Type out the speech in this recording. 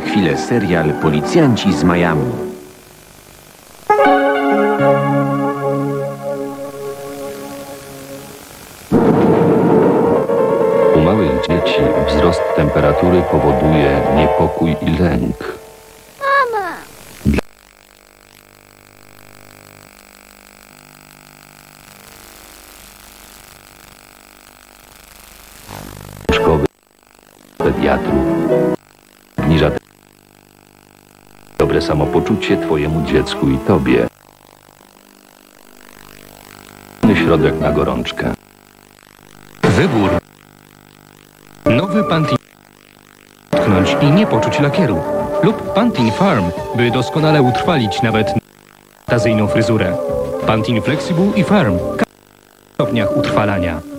chwilę serial Policjanci z Miami. U małych dzieci wzrost temperatury powoduje niepokój i lęk. Mama! Szkoły pediatrów samopoczucie Twojemu dziecku i Tobie. Środek na gorączkę. Wybór. Nowy Pantene. Tknąć i nie poczuć lakieru. Lub Pantene Farm, by doskonale utrwalić nawet fantazyjną fryzurę. Pantene Flexible i Farm. W stopniach utrwalania.